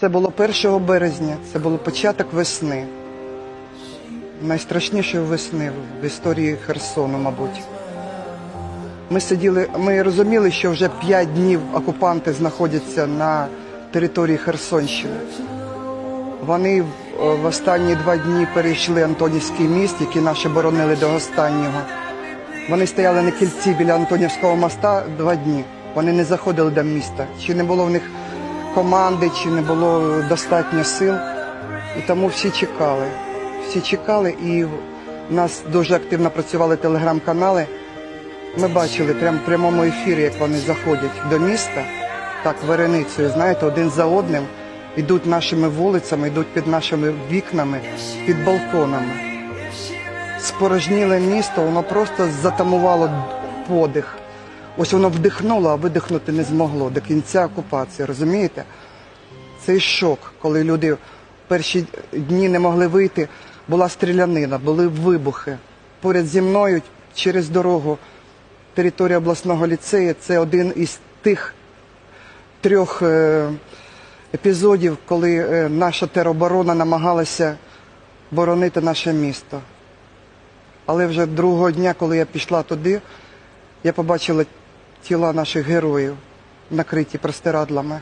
Це було 1 березня, це було початок весни. Найстрашнішої весни в історії Херсону, мабуть. Ми сиділи, ми розуміли, що вже 5 днів окупанти знаходяться на території Херсонщини. Вони в, останні два дні перейшли Антонівський міст, який наші боронили до останнього. Вони стояли на кільці біля Антонівського моста два дні. Вони не заходили до міста. Чи не було в них команди, чи не було достатньо сил. І тому всі чекали. Всі чекали, і в нас дуже активно працювали телеграм-канали. Ми бачили прямо в прямому ефірі, як вони заходять до міста, так вареницею, знаєте, один за одним, йдуть нашими вулицями, йдуть під нашими вікнами, під балконами. Спорожніле місто, воно просто затамувало подих. Ось воно вдихнуло, а видихнути не змогло до кінця окупації, розумієте? Цей шок, коли люди перші дні не могли вийти, була стрілянина, були вибухи. Поряд зі мною через дорогу територія обласного ліцею це один із тих трьох е, епізодів, коли е, наша тероборона намагалася боронити наше місто. Але вже другого дня, коли я пішла туди, я побачила тіла наших героїв, накриті простирадлами.